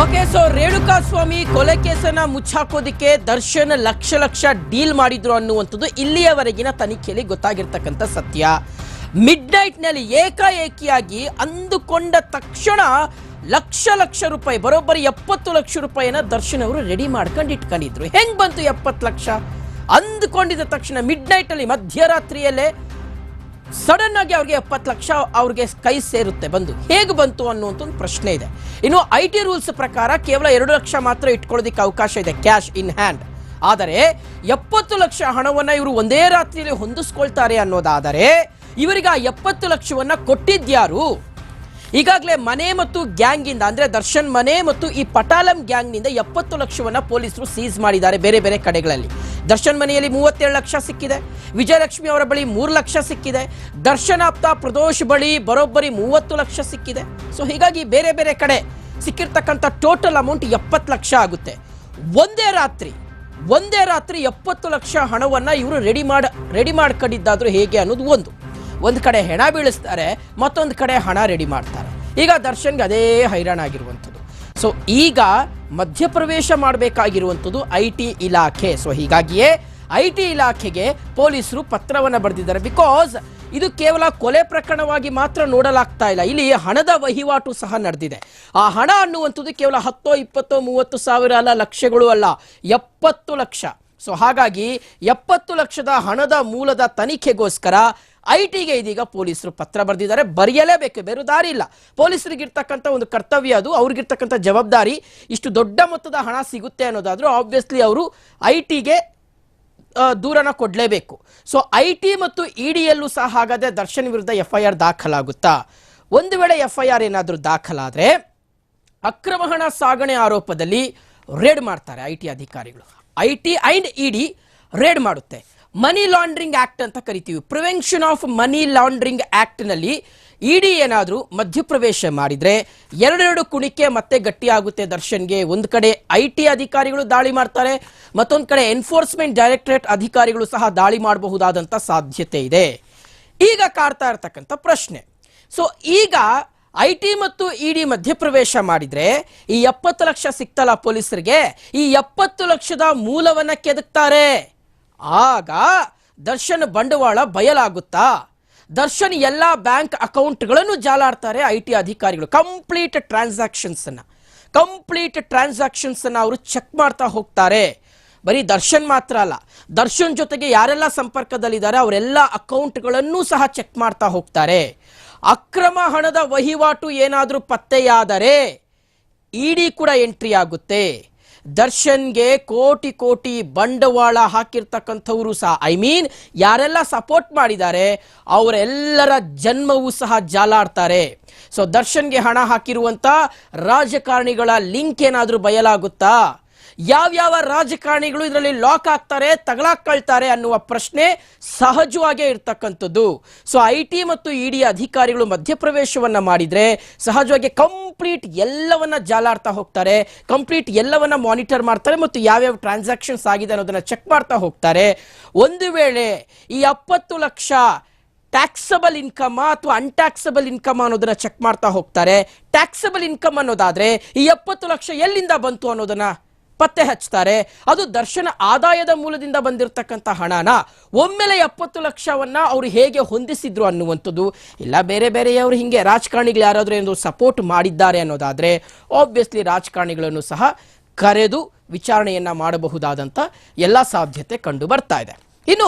Okay so Renuka ಸ್ವಾಮಿ ಕೊಲೆ ಕೇಸನ್ನ ಮುಚ್ಚಾಕೋದಿಕ್ಕೆ ದರ್ಶನ್ ಲಕ್ಷ ಲಕ್ಷ ಡೀಲ್ ಮಾಡಿದ್ರು ಅನ್ನುವಂಥದ್ದು ಇಲ್ಲಿಯವರೆಗಿನ ತನಿಖೆಯಲ್ಲಿ ಗೊತ್ತಾಗಿರ್ತಕ್ಕಂಥ ಸತ್ಯ. ಮಿಡ್ನಲ್ಲಿ ಏಕಾಏಕಿಯಾಗಿ ಅಂದುಕೊಂಡ ತಕ್ಷಣ ಲಕ್ಷ ಲಕ್ಷ ರೂಪಾಯಿ, ಬರೋಬ್ಬರಿ ಎಪ್ಪತ್ತು ಲಕ್ಷ ರೂಪಾಯಿನ ದರ್ಶನ್ ಅವರು ರೆಡಿ ಮಾಡ್ಕೊಂಡು ಇಟ್ಕೊಂಡಿದ್ರು. ಹೆಂಗ್ ಬಂತು ಎಪ್ಪತ್ತು ಲಕ್ಷ? ಅಂದುಕೊಂಡಿದ್ದ ತಕ್ಷಣ ಮಿಡ್ ಅಲ್ಲಿ ಮಧ್ಯರಾತ್ರಿಯಲ್ಲೇ ಸಡನ್ ಆಗಿ ಅವ್ರಿಗೆ ಎಪ್ಪತ್ತು ಲಕ್ಷ ಅವ್ರಿಗೆ ಕೈ ಸೇರುತ್ತೆ ಬಂದು. ಹೇಗೆ ಬಂತು ಅನ್ನುವಂಥ ಒಂದು ಪ್ರಶ್ನೆ ಇದೆ. ಇನ್ನು ಐ ಟಿ ರೂಲ್ಸ್ ಪ್ರಕಾರ ಕೇವಲ ಎರಡು ಲಕ್ಷ ಮಾತ್ರ ಇಟ್ಕೊಳ್ಳೋದಕ್ಕೆ ಅವಕಾಶ ಇದೆ, ಕ್ಯಾಶ್ ಇನ್ ಹ್ಯಾಂಡ್. ಆದರೆ ಎಪ್ಪತ್ತು ಲಕ್ಷ ಹಣವನ್ನು ಇವರು ಒಂದೇ ರಾತ್ರಿಯಲ್ಲಿ ಹೊಂದಿಸ್ಕೊಳ್ತಾರೆ ಅನ್ನೋದಾದರೆ, ಇವರಿಗೆ ಆ ಎಪ್ಪತ್ತು ಲಕ್ಷವನ್ನು ಕೊಟ್ಟಿದ್ಯಾರು? ಈಗಾಗಲೇ ಮನೆ ಮತ್ತು ಗ್ಯಾಂಗ್ ಇಂದ ಅಂದ್ರೆ ದರ್ಶನ್ ಮನೆ ಮತ್ತು ಈ ಪಟಾಲಂ ಗ್ಯಾಂಗ್ನಿಂದ ಎಪ್ಪತ್ತು ಲಕ್ಷವನ್ನ ಪೊಲೀಸರು ಸೀಸ್ ಮಾಡಿದ್ದಾರೆ ಬೇರೆ ಬೇರೆ ಕಡೆಗಳಲ್ಲಿ. ದರ್ಶನ್ ಮನೆಯಲ್ಲಿ ಮೂವತ್ತೇಳು ಲಕ್ಷ ಸಿಕ್ಕಿದೆ, ವಿಜಯಲಕ್ಷ್ಮಿ ಅವರ ಬಳಿ ಮೂರು ಲಕ್ಷ ಸಿಕ್ಕಿದೆ ದರ್ಶನ್ ಆಪ್ತ ಪ್ರದೋಷ್ ಬಳಿ ಬರೋಬ್ಬರಿ ಮೂವತ್ತು ಲಕ್ಷ ಸಿಕ್ಕಿದೆ. ಸೊ ಹೀಗಾಗಿ ಬೇರೆ ಬೇರೆ ಕಡೆ ಸಿಕ್ಕಿರ್ತಕ್ಕಂಥ ಟೋಟಲ್ ಅಮೌಂಟ್ ಎಪ್ಪತ್ತು ಲಕ್ಷ ಆಗುತ್ತೆ. ಒಂದೇ ರಾತ್ರಿ ಒಂದೇ ರಾತ್ರಿ ಎಪ್ಪತ್ತು ಲಕ್ಷ ಹಣವನ್ನ ಇವರು ರೆಡಿ ಮಾಡ ರೆಡಿ ಮಾಡ್ಕೊಂಡಿದ್ದಾದರೂ ಹೇಗೆ ಅನ್ನೋದು ಒಂದು. ಒಂದು ಕಡೆ ಹೆಣ ಬೀಳಿಸ್ತಾರೆ, ಮತ್ತೊಂದು ಕಡೆ ಹಣ ರೆಡಿ ಮಾಡ್ತಾರೆ. ಈಗ ದರ್ಶನ್ಗೆ ಅದೇ ಹೈರಾಣ ಆಗಿರುವಂಥದ್ದು ಸೊ ಈಗ ಮಧ್ಯಪ್ರವೇಶ ಮಾಡಬೇಕಾಗಿರುವಂಥದ್ದು ಐ ಟಿ ಇಲಾಖೆ. ಸೊ ಹೀಗಾಗಿಯೇ ಐ ಟಿ ಇಲಾಖೆಗೆ ಪೊಲೀಸರು ಪತ್ರವನ್ನು ಬರೆದಿದ್ದಾರೆ. ಬಿಕಾಸ್ ಇದು ಕೇವಲ ಕೊಲೆ ಪ್ರಕರಣವಾಗಿ ಮಾತ್ರ ನೋಡಲಾಗ್ತಾ ಇಲ್ಲ. ಇಲ್ಲಿ ಹಣದ ವಹಿವಾಟು ಸಹ ನಡೆದಿದೆ. ಆ ಹಣ ಅನ್ನುವಂಥದ್ದು ಕೇವಲ ಹತ್ತೋ, ಇಪ್ಪತ್ತೋ, ಮೂವತ್ತು ಸಾವಿರ ಅಲ್ಲ, ಲಕ್ಷಗಳು ಅಲ್ಲ, ಎಪ್ಪತ್ತು ಲಕ್ಷ. ಸೊ ಹಾಗಾಗಿ ಎಪ್ಪತ್ತು ಲಕ್ಷದ ಹಣದ ಮೂಲದ ತನಿಖೆಗೋಸ್ಕರ ಐ ಟಿಗೆ ಇದೀಗ ಪೊಲೀಸರು ಪತ್ರ ಬರೆದಿದ್ದಾರೆ. ಬರೆಯಲೇಬೇಕು, ಬೇರೆ ದಾರಿ ಇಲ್ಲ. ಪೊಲೀಸರಿಗಿರ್ತಕ್ಕಂಥ ಒಂದು ಕರ್ತವ್ಯ ಅದು, ಅವ್ರಿಗಿರ್ತಕ್ಕಂಥ ಜವಾಬ್ದಾರಿ. ಇಷ್ಟು ದೊಡ್ಡ ಮೊತ್ತದ ಹಣ ಸಿಗುತ್ತೆ ಅನ್ನೋದಾದರೂ ಆಬ್ವಿಯಸ್ಲಿ ಅವರು ಐ ಟಿಗೆ ದೂರನ ಕೊಡಲೇಬೇಕು. ಸೊ ಐ ಟಿ ಮತ್ತು ಇ ಡಿಯಲ್ಲೂ ಸಹ ಹಾಗಾದರೆ ದರ್ಶನ್ ವಿರುದ್ಧ ಎಫ್ ಐ ಆರ್ ದಾಖಲಾಗುತ್ತಾ? ಒಂದು ವೇಳೆ ಎಫ್ ಐ ಆರ್ ಏನಾದರೂ ದಾಖಲಾದರೆ ಅಕ್ರಮ ಹಣ ಸಾಗಣೆ ಆರೋಪದಲ್ಲಿ ರೇಡ್ ಮಾಡ್ತಾರೆ ಐ ಟಿ ಅಧಿಕಾರಿಗಳು. I T and E D raid ಮಾಡುತ್ತೆ. ಮನಿ ಲಾಂಡ್ರಿಂಗ್ ಆಕ್ಟ್ ಅಂತ ಕರಿತೀವಿ. ಪ್ರಿವೆನ್ಷನ್ ಆಫ್ ಮನಿ ಲಾಂಡ್ರಿಂಗ್ ಆಕ್ಟ್ನಲ್ಲಿ ಇಡಿ ಏನಾದರೂ ಮಧ್ಯಪ್ರವೇಶ ಮಾಡಿದರೆ ಎರಡೆರಡು ಕುಣಿಕೆ ಮತ್ತೆ ಗಟ್ಟಿಯಾಗುತ್ತೆ ದರ್ಶನ್ಗೆ. ಒಂದು ಕಡೆ ಐ ಟಿ ಅಧಿಕಾರಿಗಳು ದಾಳಿ ಮಾಡ್ತಾರೆ, ಮತ್ತೊಂದು ಕಡೆ ಎನ್ಫೋರ್ಸ್ಮೆಂಟ್ ಡೈರೆಕ್ಟರೇಟ್ ಅಧಿಕಾರಿಗಳು ಸಹ ದಾಳಿ ಮಾಡಬಹುದಾದಂಥ ಸಾಧ್ಯತೆ ಇದೆ. ಈಗ ಕಾಡ್ತಾ ಇರತಕ್ಕಂಥ ಪ್ರಶ್ನೆ. ಸೊ ಈಗ ಐ ಟಿ ಮತ್ತು ಇ ಡಿ ಮಧ್ಯಪ್ರವೇಶ ಮಾಡಿದರೆ ಈ ಎಪ್ಪತ್ತು ಲಕ್ಷ ಸಿಕ್ತಲ್ಲ ಪೊಲೀಸರಿಗೆ, ಈ ಎಪ್ಪತ್ತು ಲಕ್ಷದ ಮೂಲವನ್ನು ಕೆದಕ್ತಾರೆ. ಆಗ ದರ್ಶನ್ ಬಂಡವಾಳ ಬಯಲಾಗುತ್ತಾ? ದರ್ಶನ್ ಎಲ್ಲ ಬ್ಯಾಂಕ್ ಅಕೌಂಟ್ಗಳನ್ನು ಜಾಲಾಡ್ತಾರೆ ಐ ಟಿ ಅಧಿಕಾರಿಗಳು. ಕಂಪ್ಲೀಟ್ ಟ್ರಾನ್ಸಾಕ್ಷನ್ಸ್ ಅನ್ನ ಕಂಪ್ಲೀಟ್ ಟ್ರಾನ್ಸಾಕ್ಷನ್ಸ್ ಅನ್ನ ಅವರು ಚೆಕ್ ಮಾಡ್ತಾ ಹೋಗ್ತಾರೆ. ಬರೀ ದರ್ಶನ್ ಮಾತ್ರ ಅಲ್ಲ, ದರ್ಶನ್ ಜೊತೆಗೆ ಯಾರೆಲ್ಲ ಸಂಪರ್ಕದಲ್ಲಿದ್ದಾರೆ ಅವರೆಲ್ಲ ಅಕೌಂಟ್ಗಳನ್ನು ಸಹ ಚೆಕ್ ಮಾಡ್ತಾ ಹೋಗ್ತಾರೆ. ಅಕ್ರಮ ಹಣದ ವಹಿವಾಟು ಏನಾದರೂ ಪತ್ತೆಯಾದರೆ ಇಡಿ ಕೂಡ ಎಂಟ್ರಿ ಆಗುತ್ತೆ. ದರ್ಶನ್ಗೆ ಕೋಟಿ ಕೋಟಿ ಬಂಡವಾಳ ಹಾಕಿರ್ತಕ್ಕಂಥವರು ಸಹ. ಐ ಮೀನ್ ಯಾರೆಲ್ಲ ಸಪೋರ್ಟ್ ಮಾಡಿದ್ದಾರೆ, ಅವರೆಲ್ಲರ ಜನ್ಮವೂ ಸಹ ಜಾಲಾಡ್ತಾರೆ. ಸೊ ದರ್ಶನ್ಗೆ ಹಣ ಹಾಕಿರುವಂಥ ರಾಜಕಾರಣಿಗಳ ಲಿಂಕ್ ಏನಾದರೂ ಬಯಲಾಗುತ್ತಾ? ಯಾವ್ಯಾವ ರಾಜಕಾರಣಿಗಳು ಇದರಲ್ಲಿ ಲಾಕ್ ಆಗ್ತಾರೆ ತಗಲಾಕಳ್ತಾರೆ ಅನ್ನುವ ಪ್ರಶ್ನೆ ಸಹಜವಾಗೇ ಇರ್ತಕ್ಕಂಥದ್ದು. ಸೊ ಐ ಟಿ ಮತ್ತು ಇ ಡಿ ಅಧಿಕಾರಿಗಳು ಮಧ್ಯಪ್ರವೇಶವನ್ನ ಮಾಡಿದ್ರೆ ಸಹಜವಾಗಿ ಕಂಪ್ಲೀಟ್ ಎಲ್ಲವನ್ನ ಜಾಲಾಡ್ತಾ ಹೋಗ್ತಾರೆ ಕಂಪ್ಲೀಟ್ ಎಲ್ಲವನ್ನ ಮಾನಿಟರ್ ಮಾಡ್ತಾರೆ ಮತ್ತು ಯಾವ್ಯಾವ ಟ್ರಾನ್ಸಾಕ್ಷನ್ಸ್ ಆಗಿದೆ ಅನ್ನೋದನ್ನ ಚೆಕ್ ಮಾಡ್ತಾ ಹೋಗ್ತಾರೆ. ಒಂದು ವೇಳೆ ಈ ಎಪ್ಪತ್ತು ಲಕ್ಷ ಟ್ಯಾಕ್ಸಬಲ್ ಇನ್ಕಮ್ ಅಥವಾ ಅನ್ಟ್ಯಾಕ್ಸಬಲ್ ಇನ್ಕಮ್ ಅನ್ನೋದನ್ನ ಚೆಕ್ ಮಾಡ್ತಾ ಹೋಗ್ತಾರೆ. ಟ್ಯಾಕ್ಸಬಲ್ ಇನ್ಕಮ್ ಅನ್ನೋದಾದ್ರೆ ಈ ಎಪ್ಪತ್ತು ಲಕ್ಷ ಎಲ್ಲಿಂದ ಬಂತು ಅನ್ನೋದನ್ನ ಪತ್ತೆ ಹಚ್ತಾರೆ ಅದು ದರ್ಶನ ಆದಾಯದ ಮೂಲದಿಂದ ಬಂದಿರತಕ್ಕಂಥ ಹಣನ. ಒಮ್ಮೆಲೆ ಎಪ್ಪತ್ತು ಲಕ್ಷವನ್ನ ಅವರು ಹೇಗೆ ಹೊಂದಿಸಿದ್ರು ಅನ್ನುವಂಥದ್ದು. ಇಲ್ಲ, ಬೇರೆ ಬೇರೆಯವರು ಹಿಂಗೆ ರಾಜಕಾರಣಿಗಳು ಯಾರಾದರೂ ಏನು ಸಪೋರ್ಟ್ ಮಾಡಿದ್ದಾರೆ ಅನ್ನೋದಾದರೆ ಆಬ್ವಿಯಸ್ಲಿ ರಾಜಕಾರಣಿಗಳನ್ನು ಸಹ ಕರೆದು ವಿಚಾರಣೆಯನ್ನು ಮಾಡಬಹುದಾದಂಥ ಎಲ್ಲ ಸಾಧ್ಯತೆ ಕಂಡು ಬರ್ತಾ ಇದೆ.